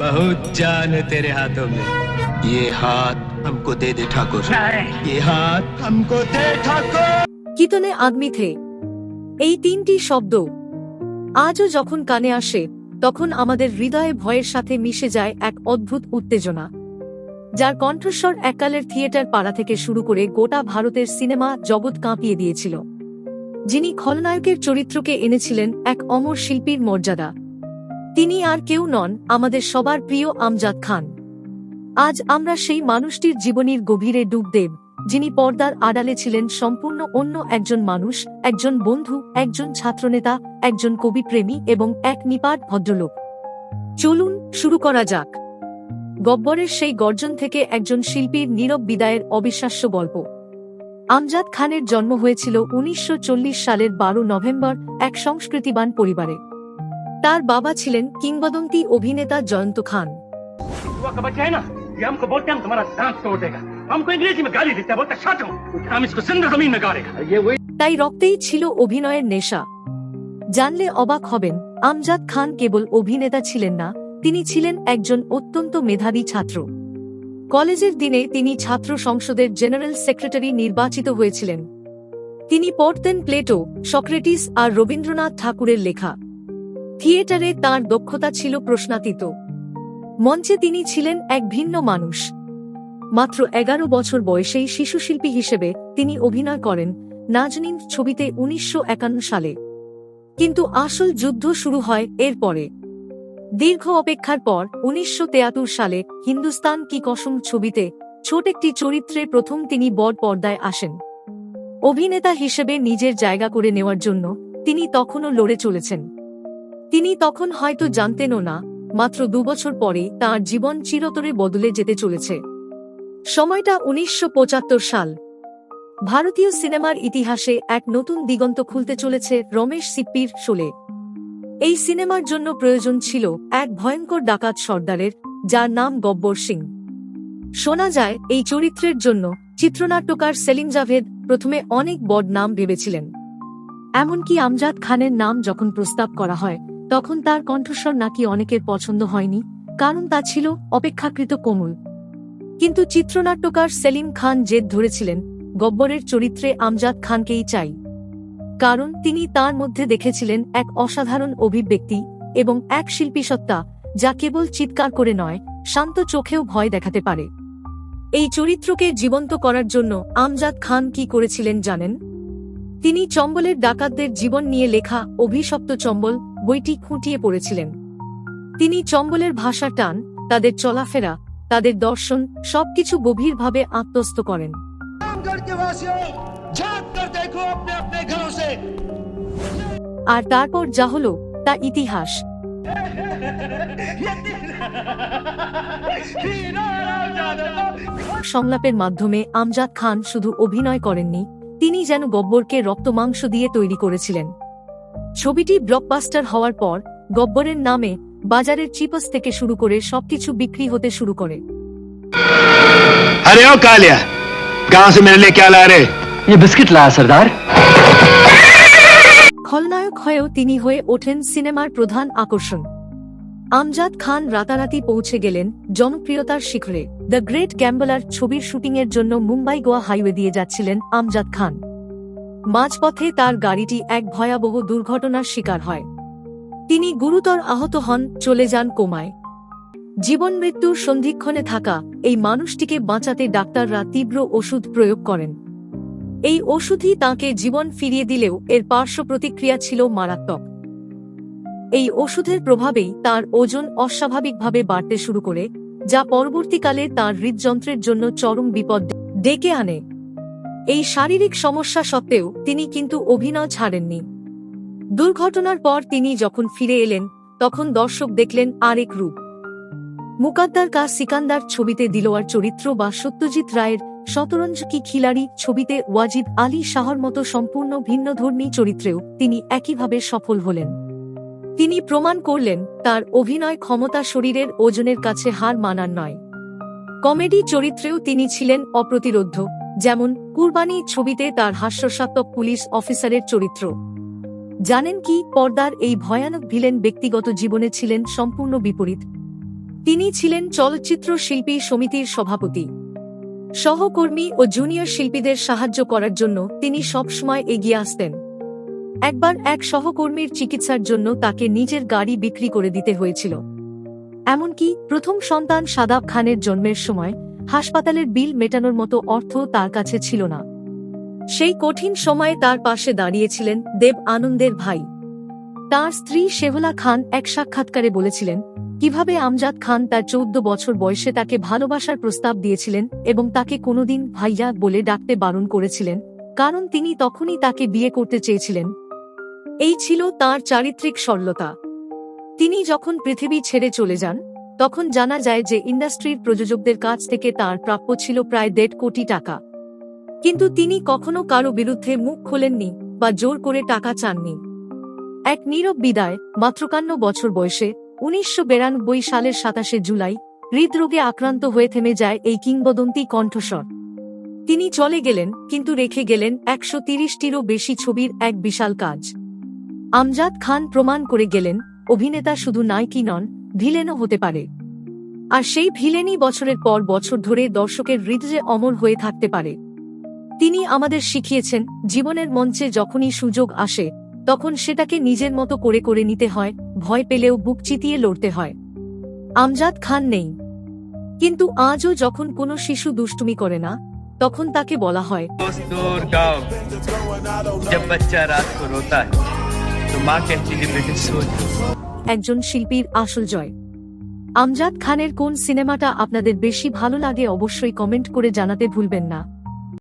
बहुत जान है तेरे हाथों में ये हाथ हमको दे दे ठाकुर ये हाथ हमको दे ठाकुर কিতনে আদমি থে এই তিনটি শব্দ আজও যখন কানে আসে তখন আমাদের হৃদয়ে ভয়ের সাথে মিশে যায় এক অদ্ভুত উত্তেজনা যার কণ্ঠস্বর এককালের থিয়েটার পাড়া থেকে শুরু করে গোটা ভারতের সিনেমা জগৎ কাঁপিয়ে দিয়েছিল যিনি খলনায়কের চরিত্রকে এনেছিলেন এক অমর শিল্পীর মর্যাদা তিনি আর কেউ নন আমাদের সবার প্রিয় আমজাদ খান। আজ আমরা সেই মানুষটির জীবনীর গভীরে ডুব দেব, যিনি পর্দার আড়ালে ছিলেন সম্পূর্ণ অন্য একজন মানুষ, একজন বন্ধু, একজন ছাত্রনেতা, একজন কবিপ্রেমী এবং এক নিপাট ভদ্রলোক। চলুন শুরু করা যাক। গব্বরের সেই গর্জন থেকে একজন শিল্পীর নীরব বিদায়ের অবিশ্বাস্য গল্প। আমজাদ খানের জন্ম হয়েছিল উনিশশো চল্লিশ সালের বারো নভেম্বর এক সংস্কৃতিবান পরিবারে। তার বাবা ছিলেন কিংবদন্তি অভিনেতা জয়ন্ত খান। তাই রক্তেই ছিল অভিনয়ের নেশা। জানলে অবাক হবেন আমজাদ খান কেবল অভিনেতা ছিলেন না তিনি ছিলেন একজন অত্যন্ত মেধাবী ছাত্র। কলেজের দিনে তিনি ছাত্র সংসদের জেনারেল সেক্রেটারি নির্বাচিত হয়েছিলেন। তিনি পড়তেন প্লেটো সক্রেটিস আর রবীন্দ্রনাথ ঠাকুরের লেখা। থিয়েটারে তার দক্ষতা ছিল প্রশ্নাতীত। মঞ্চে তিনি ছিলেন এক ভিন্ন মানুষ। মাত্র এগারো বছর বয়সেই শিশুশিল্পী হিসেবে তিনি অভিনয় করেন নাজনীন ছবিতে উনিশশো একান্ন সালে। কিন্তু আসল যুদ্ধ শুরু হয় এরপরে দীর্ঘ অপেক্ষার পর উনিশশো সালে হিন্দুস্তান কি কসম ছবিতে ছোট একটি চরিত্রে প্রথম তিনি বড় পর্দায় আসেন। অভিনেতা হিসেবে নিজের জায়গা করে নেওয়ার জন্য তিনি তখনও লড়ে চলেছেন। তিনি তখন হয়তো জানতেনও না, মাত্র দুবছর পরে তার জীবন চিরতরে বদলে যেতে চলেছে। সময়টা উনিশশো পঁচাত্তর সাল। ভারতীয় সিনেমার ইতিহাসে এক নতুন দিগন্ত খুলতে চলেছে রমেশ সিপ্পির শোলে। এই সিনেমার জন্য প্রয়োজন ছিল এক ভয়ঙ্কর ডাকাত সর্দারের, যার নাম গব্বর সিং। শোনা যায়, এই চরিত্রের জন্য চিত্রনাট্যকার সেলিম জাভেদ প্রথমে অনেক বড় নাম ভেবেছিলেন। এমনকি আমজাদ খানের নাম যখন প্রস্তাব করা হয় তখন তার কণ্ঠস্বর নাকি অনেকের পছন্দ হয়নি, কারণ তা ছিল অপেক্ষাকৃত কোমল। কিন্তু চিত্রনাট্যকার সেলিম খান জেদ ধরেছিলেন, গব্বরের চরিত্রে আমজাদ খানকেই চাই। কারণ তিনি তার মধ্যে দেখেছিলেন এক অসাধারণ অভিব্যক্তি এবং এক শিল্পীসত্তা যা কেবল চিৎকার করে নয়, শান্ত চোখেও ভয় দেখাতে পারে। এই চরিত্রকে জীবন্ত করার জন্য আমজাদ খান কি করেছিলেন জানেন? তিনি চম্বলের ডাকাতদের জীবন নিয়ে লেখা অভিশপ্ত চম্বল বইটি খুঁটিয়ে পড়েছিলেন। তিনি চম্বলের ভাষা টান তাদের চলাফেরা তাদের দর্শন সবকিছু গভীরভাবে আত্মস্থ করেন। আর তারপর যা হলো তা ইতিহাস। সংলাপের মাধ্যমে আমজাদ খান শুধু অভিনয় করেননি তিনি যেন গব্বরকে রক্তমাংস দিয়ে তৈরি করেছিলেন। ছবিটি ব্লকবাস্টার হওয়ার পর গব্বরের নামে বাজারের চিপস থেকে শুরু করে সবকিছু বিক্রি হতে শুরু করে अरे ओ कालिया कहाँ से मेरे लिए क्या ला रहे ये बिस्किट लाया सरदार খলনায়ক হয়েও তিনি হয়ে ওঠেন সিনেমার প্রধান আকর্ষণ আমজাদ খান রাতারাতি পৌঁছে গেলেন জনপ্রিয়তার শিখরে দ্য গ্রেট গ্যাম্বলার ছবির শুটিংয়ের জন্য মুম্বাই গোয়া হাইওয়ে দিয়ে যাচ্ছিলেন আমজাদ খান মাঝপথে তার গাড়িটি এক ভয়াবহ দুর্ঘটনার শিকার হয়। তিনি গুরুতর আহত হন, চলে যান কোমায়। জীবন মৃত্যুর সন্ধিক্ষণে থাকা এই মানুষটিকে বাঁচাতে ডাক্তাররা তীব্র ওষুধ প্রয়োগ করেন। এই ওষুধই তাঁকে জীবন ফিরিয়ে দিলেও এর পার্শ্ব প্রতিক্রিয়া ছিল মারাত্মক। এই ওষুধের প্রভাবেই তার ওজন অস্বাভাবিকভাবে বাড়তে শুরু করে, যা পরবর্তীকালে তার হৃদযন্ত্রের জন্য চরম বিপদ ডেকে আনে। এই শারীরিক সমস্যা সত্ত্বেও তিনি কিন্তু অভিনয় ছাড়েননি। দুর্ঘটনার পর তিনি যখন ফিরে এলেন, তখন দর্শক দেখলেন আরেক রূপ। মুকাদ্দার কা সিকান্দার ছবিতে দিলোয়ার চরিত্র বা সত্যজিৎ রায়ের শতরঞ্জ কি খিলাড়ি ছবিতে ওয়াজিদ আলী শাহর মতো সম্পূর্ণ ভিন্নধর্মী চরিত্রেও তিনি একইভাবে সফল হলেন। তিনি প্রমাণ করলেন, তার অভিনয় ক্ষমতা শরীরের ওজনের কাছে হার মানার নয়। কমেডি চরিত্রেও তিনি ছিলেন অপ্রতিরোধ্য। যেমন, কুরবানি ছবিতে তার হাস্যসাত্মক পুলিশ অফিসারের চরিত্র। জানেন কি, পর্দার এই ভয়ানক ভিলেন ব্যক্তিগত জীবনে ছিলেন সম্পূর্ণ বিপরীত। তিনি ছিলেন চলচ্চিত্র শিল্পী সমিতির সভাপতি। সহকর্মী ও জুনিয়র শিল্পীদের সাহায্য করার জন্য তিনি সবসময় এগিয়ে আসতেন। একবার এক সহকর্মীর চিকিৎসার জন্য তাকে নিজের গাড়ি বিক্রি করে দিতে হয়েছিল। এমনকি প্রথম সন্তান সাদাব খানের জন্মের সময় হাসপাতালের বিল মেটানোর মতো অর্থ তার কাছে ছিল না। সেই কঠিন সময়ে তার পাশে দাঁড়িয়েছিলেন দেব আনন্দের ভাই। তার স্ত্রী শেহলা খান এক সাক্ষাৎকারে বলেছিলেন, কীভাবে আমজাদ খান তার চৌদ্দ বছর বয়সে তাকে ভালোবাসার প্রস্তাব দিয়েছিলেন এবং তাকে কোনোদিন ভাইয়া বলে ডাকতে বারণ করেছিলেন, কারণ তিনি তখনই তাকে বিয়ে করতে চেয়েছিলেন। এই ছিল তার চারিত্রিক সরলতা। তিনি যখন পৃথিবী ছেড়ে চলে যান তখন জানা যায় যে ইন্ডাস্ট্রির প্রযোজকদের কাছ থেকে তার প্রাপ্য ছিল প্রায় দেড় কোটি টাকা। কিন্তু তিনি কখনো কারও বিরুদ্ধে মুখ খোলেননি বা জোর করে টাকা চাননি। এক নীরব বিদায় মাত্রকান্ন বছর বয়সে, উনিশশো সালের সাতাশে জুলাই, হৃদরোগে আক্রান্ত হয়ে থেমে যায় এই কিংবদন্তি কণ্ঠস্বর। তিনি চলে গেলেন, কিন্তু রেখে গেলেন একশো তিরিশটিরও বেশি ছবির এক বিশাল কাজ। আমজাদ খান প্রমাণ করে গেলেন, অভিনেতা শুধু নায়কই নন ভিলেনও হতে পারে আর সেই ভিলেনই বছরের পর বছর ধরে দর্শকের হৃদয়ে অমর হয়ে থাকতে পারে তিনি আমাদের শিখিয়েছেন জীবনের মঞ্চে যখনই সুযোগ আসে তখন সেটাকে নিজের মতো করে করে নিতে হয় ভয় পেলেও বুক চিতিয়ে লড়তে হয় আমজাদ খান নেই কিন্তু আজও যখন কোনো শিশু দুষ্টুমি করে না তখন তাকে বলা হয় दोस्त दूर गाँव जब बच्चा रात को रोता है तो माँ कहती है बेटे सो जा। একজন শিল্পীর আসল জয়। আমজাদ খানের কোন সিনেমাটা আপনাদের বেশি ভালো লাগে অবশ্যই কমেন্ট করে জানাতে ভুলবেন না।